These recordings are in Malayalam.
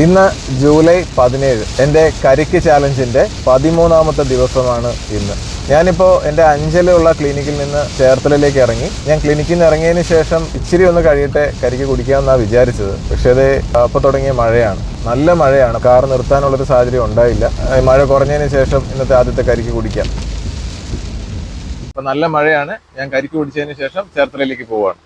ഇന്ന് ജൂലൈ പതിനേഴ് എന്റെ കരിക്ക് ചാലഞ്ചിന്റെ പതിമൂന്നാമത്തെ ദിവസമാണ് ഇന്ന്. ഞാനിപ്പോൾ എന്റെ അഞ്ചലുള്ള ക്ലിനിക്കിൽ നിന്ന് ചേർത്തലയിലേക്ക് ഇറങ്ങി. ഞാൻ ക്ലിനിക്കിൽ നിന്ന് ഇറങ്ങിയതിന് ശേഷം ഇച്ചിരി ഒന്ന് കഴിയട്ടെ കരിക്ക് കുടിക്കാമെന്നാണ് വിചാരിച്ചത്. പക്ഷേ അത് അപ്പോൾ തുടങ്ങിയ മഴയാണ്. നല്ല മഴയാണ്. കാർ നിർത്താനുള്ളൊരു സാഹചര്യം ഉണ്ടായില്ല. മഴ കുറഞ്ഞതിന് ശേഷം ഇന്നത്തെ ആദ്യത്തെ കരിക്ക് കുടിക്കാം. അപ്പം നല്ല മഴയാണ്. ഞാൻ കരിക്ക് കുടിച്ചതിന് ശേഷം ചേർത്തലയിലേക്ക് പോവാണ്.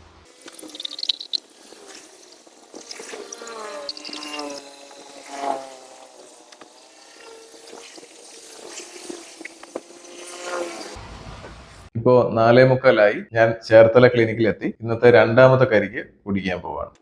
ഇപ്പോ നാലേ മുക്കാലായി ഞാൻ ചേർത്തല ക്ലിനിക്കിലെത്തി ഇന്നത്തെ രണ്ടാമത്തെ കരിക്ക് കുടിക്കാൻ പോവാണ്.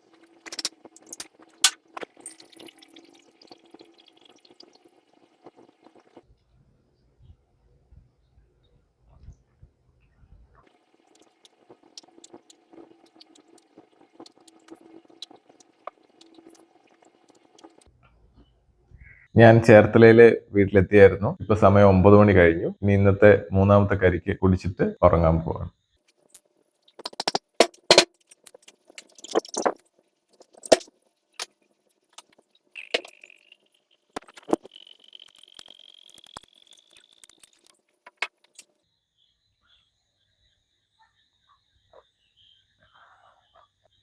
ഞാൻ ചേർത്തലയിലെ വീട്ടിലെത്തിയായിരുന്നു. ഇപ്പൊ സമയം ഒമ്പത് മണി കഴിഞ്ഞു. ഇനി ഇന്നത്തെ മൂന്നാമത്തെ കരിക്ക് കുടിച്ചിട്ട് ഉറങ്ങാൻ പോവാണ്.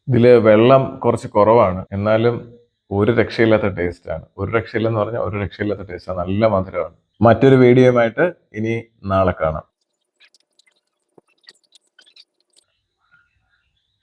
ഇതിൽ വെള്ളം കുറച്ച് കുറവാണ്. എന്നാലും ഒരു രക്ഷയില്ലാത്ത ടേസ്റ്റാണ്. ഒരു രക്ഷയില്ലെന്ന് പറഞ്ഞാൽ ഒരു രക്ഷയില്ലാത്ത ടേസ്റ്റാണ് നല്ല മധുരമാണ്. മറ്റൊരു വീഡിയോയുമായിട്ട് ഇനി നാളെ കാണാം.